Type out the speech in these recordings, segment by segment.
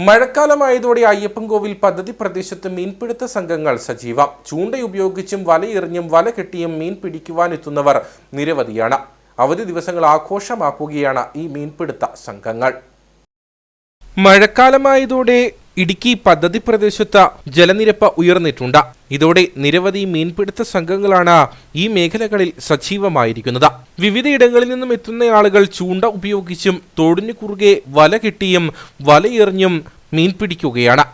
മഴക്കാലമായതോടെ അയ്യപ്പൻകോവിൽ പദ്ധതി പ്രദേശത്ത് മീൻപിടുത്ത സംഘങ്ങൾ സജീവം. ചൂണ്ടയുപയോഗിച്ചും വലയെറിഞ്ഞും വല കെട്ടിയും മീൻ പിടിക്കുവാനെത്തുന്നവർ നിരവധിയാണ്. അവധി ദിവസങ്ങൾ ആഘോഷമാക്കുകയാണ് ഈ മീൻപിടുത്ത സംഘങ്ങൾ. മഴക്കാലമായതോടെ ഇടുക്കി പദ്ധതി പ്രദേശത്ത് ജലനിരപ്പ് ഉയർന്നിട്ടുണ്ട്. ഇതോടെ നിരവധി മീൻപിടുത്ത സംഘങ്ങളാണ് ഈ മേഖലകളിൽ സജീവമായിരിക്കുന്നത്. വിവിധയിടങ്ങളിൽ നിന്നും എത്തുന്ന ആളുകൾ ചൂണ്ട ഉപയോഗിച്ചും തോടിനു കുറുകെ വല കെട്ടിയും വലയെറിഞ്ഞും മീൻ പിടിക്കുകയാണ്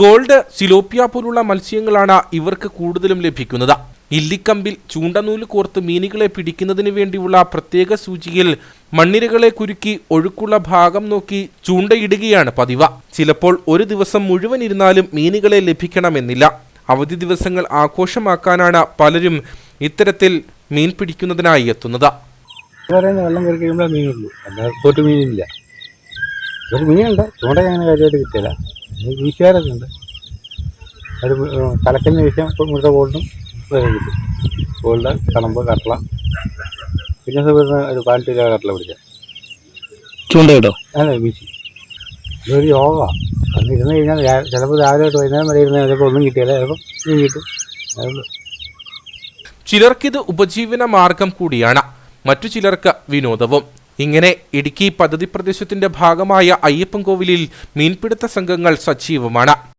ഗോൾഡ് സിലോപ്പിയ പോലുള്ള മത്സ്യങ്ങളാണ് ഇവർക്ക് കൂടുതലും ലഭിക്കുന്നത്. ഇല്ലിക്കമ്പിൽ ചൂണ്ടനൂൽ കോർത്ത് മീനുകളെ പിടിക്കുന്നതിന് വേണ്ടിയുള്ള പ്രത്യേക സൂചിയിൽ മണ്ണിരകളെ കുരുക്കി ഒഴുക്കുള്ള ഭാഗം നോക്കി ചൂണ്ടയിടുകയാണ് പതിവ്. ചിലപ്പോൾ ഒരു ദിവസം മുഴുവൻ ഇരുന്നാലും മീനുകളെ ലഭിക്കണമെന്നില്ല. അവധി ദിവസങ്ങൾ ആഘോഷമാക്കാനാണ് പലരും ഇത്തരത്തിൽ മീൻ പിടിക്കുന്നതിനായി എത്തുന്നത്. ഒരു മീനുണ്ട്. ചൂണ്ട കാര്യമായിട്ട് കിട്ടില്ല പിന്നെ വീശുകാരൊക്കെ ഉണ്ട് അത് കലക്കലിന് ശേഷം ഇപ്പോൾ മുഴുത്ത ഗോൾഡും വേറെ കിട്ടും ഗോൾഡ് കളമ്പ് കട്ടള. പിന്നെ അത് വരുന്ന ഒരു പാലറ്റ് കിലോ കട്ടള പിടിച്ച. ചൂണ്ടയിടോ അല്ല വീശി. ഇതൊരു യോഗ. അന്ന് ഇരുന്ന് കഴിഞ്ഞാൽ ചിലപ്പോൾ രാവിലെ തൊട്ട് വൈകുന്നേരം വരെ ഇരുന്ന് ചിലപ്പോൾ ഒന്നും കിട്ടിയാലേ ചിലപ്പോൾ ഇനി കിട്ടും. അതേ ചിലർക്കിത് ഉപജീവന മാർഗം കൂടിയാണ്. മറ്റു ചിലർക്ക് വിനോദവും. ഇങ്ങനെ ഇടുക്കി പദ്ധതി പ്രദേശത്തിന്റെ ഭാഗമായ അയ്യപ്പൻകോവിലിൽ മീൻപിടുത്ത സംഘങ്ങൾ സജീവമാണ്.